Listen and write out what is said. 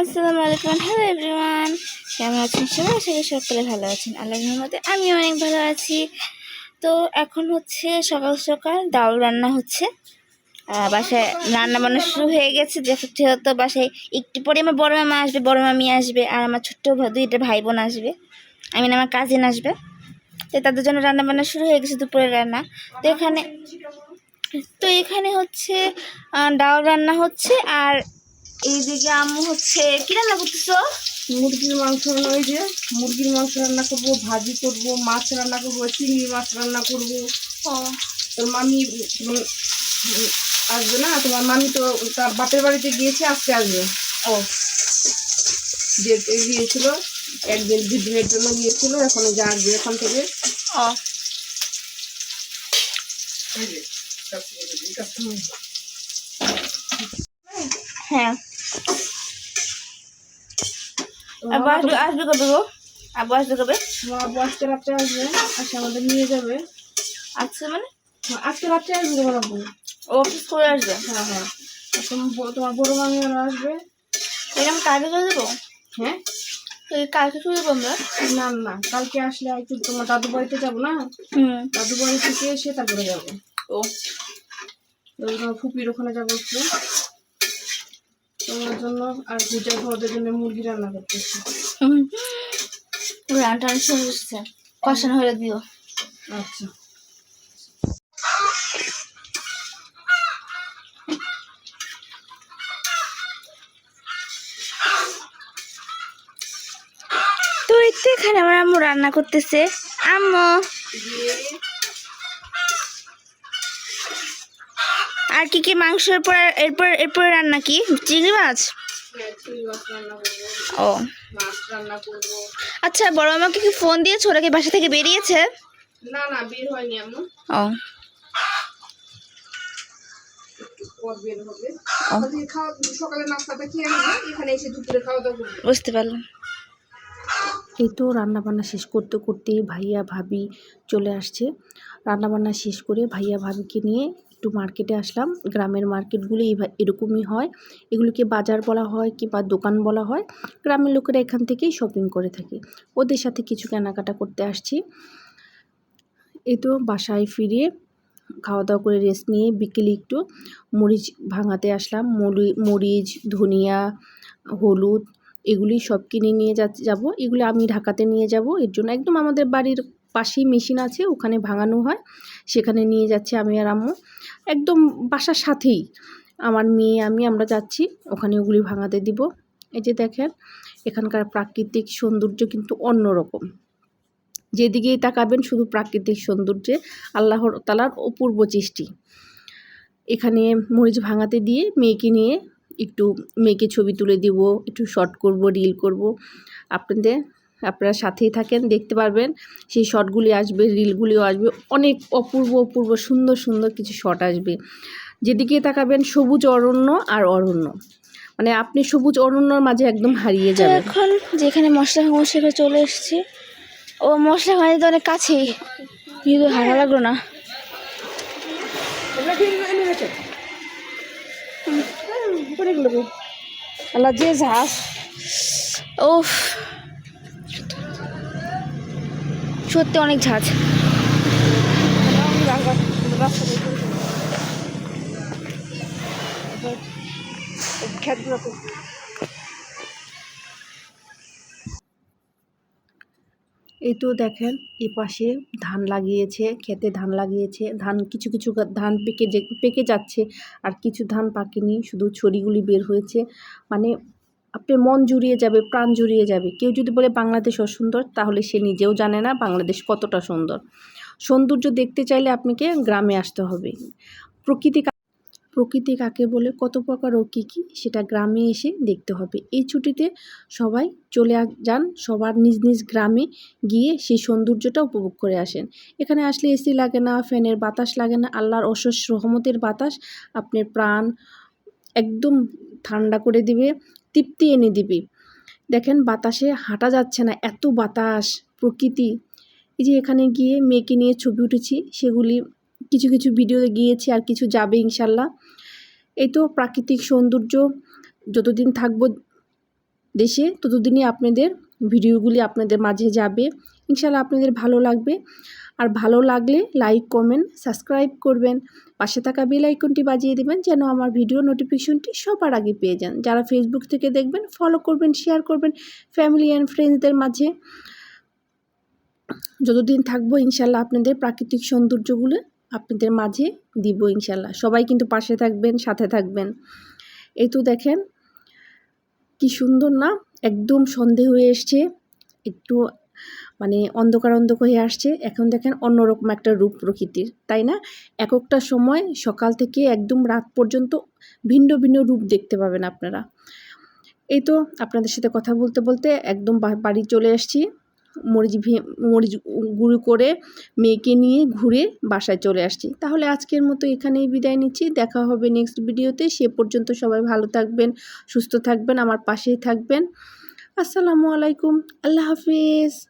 আসসালামু আলাইকুম। Hello everyone কেমন আছেন সবাই? আশা করি সকলে ভালো আছেন। আল্লাহর মতে আমি অনেক ভালো আছি। তো এখন হচ্ছে সকাল সকাল ডাল রান্না হচ্ছে। বাসায় রান্না বান্না শুরু হয়ে গেছে। যে যেহেতু বাসায় একটু পরে আমার বড় মামা আসবে, বড় মামি আসবে, আর আমার ছোট্ট দুইটা ভাই বোন আসবে আমি আমার কাজিন আসবে। তো তাদের জন্য রান্না বান্না শুরু হয়ে গেছে দুপুরের রান্না। তো এখানে তো এখানে হচ্ছে ডাল রান্না হচ্ছে। আর এইদিকে আম্মু হচ্ছে কি রান্না করতেছো? মুরগির মাংস ওই যে মুরগির মাংস রান্না করব ভাজি করব মাছ রান্না করব চিংড়ি মাছ রান্না করব। তোর মামি আসবে না? তোমার মামি তো তার বাপের বাড়িতে গিয়েছে আজকে আসবে। ও। যেতে গিয়েছিল একদিন দুদিনের জন্য গিয়েছিল এখন যা আসবে এখান থেকে। ও। হ্যাঁ। আবু আসবে কবে গো? আবু আসবে কবে? আব্বু আজকে রাত্রে আসবে আসে আমাদের নিয়ে যাবে। আজকে মানে? আজকে রাত্রে আসবে তোমার আব্বু। ও অফিস করে আসবে? হ্যাঁ হ্যাঁ। তোমার বড় মামি ওরা আসবে। এরকম কালকে চলে যাব? হ্যাঁ? এই কালকে চলে যাব আমরা? না না কালকে আসলে একটু তোমার দাদু বাড়িতে যাব না? হুম। দাদু বাড়ি থেকে এসে তারপরে যাব। ও। ফুপির ওখানে যাব একটু। তোমার জন্য আর পূজা ঘরদের জন্য মুরগি রান্না করতেছি। রান্না শুরু হচ্ছে। কষানো হলে দিও। আচ্ছা। তো এখানে আমার আম্মু রান্না করতেছে। আম্মু। আর কি কি মাংসের পর এরপর এরপর রান্না কি? চিংড়ি মাছ? চিংড়ি মাছ রান্না করব ও। মাছ রান্না করব আচ্ছা বড় আমাকে কি ফোন দিয়েছ? ওরা কি বাসা থেকে বেরিয়েছে? না না বের হয়নি আম্মু ও। বুঝতে পারলাম। এই তো রান্নাবান্না শেষ করতে করতেই ভাইয়া ভাবি চলে আসছে। রান্নাবান্না শেষ করে ভাইয়া ভাবিকে নিয়ে একটু মার্কেটে আসলাম। গ্রামের মার্কেটগুলো এরকমই হয়। এগুলোকে বাজার বলা হয় কিংবা দোকান বলা হয়। গ্রামের লোকেরা এখান থেকেই শপিং করে থাকে। ওদের সাথে কিছু কেনাকাটা করতে আসছি। এই তো বাসায় ফিরে খাওয়া দাওয়া করে রেস্ট নিয়ে বিকেলে একটু মরিচ ভাঙাতে আসলাম। মরি মরিচ, ধনিয়া, হলুদ এগুলি সব কিনে নিয়ে যা, যাব। এগুলো আমি ঢাকাতে নিয়ে যাব। এর জন্য একদম আমাদের বাড়ির পাশেই মেশিন আছে, ওখানে ভাঙানো হয়। সেখানে নিয়ে যাচ্ছি আমি আর আম্মু। একদম বাসার সাথেই। আমার মেয়ে, আমি, আমরা যাচ্ছি, ওখানে ওগুলি ভাঙাতে দিব। এই যে দেখেন, এখানকার প্রাকৃতিক সৌন্দর্য কিন্তু অন্যরকম। যেদিকেই তাকাবেন, শুধু প্রাকৃতিক সৌন্দর্যে আল্লাহর তালার অপূর্ব সৃষ্টি। এখানে মরিচ ভাঙাতে দিয়ে মেয়েকে নিয়ে একটু, মেয়েকে ছবি তুলে দিব, একটু শর্ট করব রিল করব। আপনাদের আপনারা সাথেই থাকেন দেখতে পারবেন। সেই শর্টগুলি আসবে রিলগুলিও আসবে। অনেক অপূর্ব অপূর্ব সুন্দর সুন্দর কিছু শট আসবে। যেদিকে তাকাবেন সবুজ অরণ্য আর অরণ্য। মানে আপনি সবুজ অরণ্যর মাঝে একদম হারিয়ে যাবেন। এখন যেখানে মশলা সেখানে চলে এসেছি ও মশলা খাওয়া তো অনেক কাছেই। কিন্তু হারা লাগল না। আল্লাহ যে ঝাঁস ও সত্যি অনেক ঝাঁজ। এই তো দেখেন, এ পাশে ধান লাগিয়েছে খেতে ধান লাগিয়েছে, ধান কিছু কিছু ধান পেকে পেকে যাচ্ছে, আর কিছু ধান পাকেনি, শুধু ছড়িগুলি বের হয়েছে। মানে আপনার মন জুড়িয়ে যাবে, প্রাণ জুড়িয়ে যাবে। কেউ যদি বলে বাংলাদেশ অসুন্দর, তাহলে সে নিজেও জানে না বাংলাদেশ কতটা সুন্দর। সৌন্দর্য দেখতে চাইলে আপনাকে গ্রামে আসতে হবে। প্রকৃতি প্রকৃতি কাকে বলে, কত প্রকার ও কী কী, সেটা গ্রামে এসে দেখতে হবে। এই ছুটিতে সবাই চলে যান, সবার নিজ নিজ গ্রামে গিয়ে সেই সৌন্দর্যটা উপভোগ করে আসেন। এখানে আসলে এসি লাগে না, ফ্যানের বাতাস লাগে না, আল্লাহর অশেষ রহমতের বাতাস। আপনার প্রাণ একদম ঠান্ডা করে দিবে তৃপ্তি এনে দিবে। দেখেন, বাতাসে হাঁটা যাচ্ছে না, এত বাতাস প্রকৃতি। এই যে এখানে গিয়ে মেয়েকে নিয়ে ছবি উঠেছি, সেগুলি কিছু কিছু ভিডিও গিয়েছি, আর কিছু যাবে ইনশাল্লাহ। এই তো প্রাকৃতিক সৌন্দর্য, যতদিন থাকব দেশে, ততদিনই আপনাদের ভিডিওগুলি আপনাদের মাঝে যাবে। ইনশাল্লাহ আপনাদের ভালো লাগবে। আর ভালো লাগলে লাইক কমেন্ট সাবস্ক্রাইব করবেন। পাশে থাকা বেল আইকনটি বাজিয়ে দেবেন যেন আমার ভিডিও নোটিফিকেশনটি সবার আগে পেয়ে যান। যারা ফেসবুক থেকে দেখবেন ফলো করবেন শেয়ার করবেন ফ্যামিলি অ্যান্ড ফ্রেন্ডসদের মাঝে। যতদিন থাকব, ইনশাল্লাহ আপনাদের প্রাকৃতিক সৌন্দর্যগুলো আপনাদের মাঝে দিব ইনশাল্লাহ। সবাই কিন্তু পাশে থাকবেন, সাথে থাকবেন। এই তো দেখেন, কি সুন্দর না? একদম সন্ধে হয়ে এসছে। একটু মানে অন্ধকার অন্ধকার হয়ে আসছে। এখন দেখেন অন্যরকম একটা রূপ প্রকৃতির, তাই না? এক একটা সময় সকাল থেকে একদম রাত পর্যন্ত ভিন্ন ভিন্ন রূপ দেখতে পাবেন আপনারা। এই তো আপনাদের সাথে কথা বলতে বলতে একদম বাড়ি চলে আসছি। মরিচ মরিচ গুঁড়ো করে মেয়েকে নিয়ে ঘুরে বাসায় চলে আসছি। তাহলে আজকের মতো এখানেই বিদায় নিচ্ছি। দেখা হবে নেক্সট ভিডিওতে সে পর্যন্ত সবাই ভালো থাকবেন, সুস্থ থাকবেন, আমার পাশেই থাকবেন। আসসালামু আলাইকুম। আল্লাহ হাফিজ।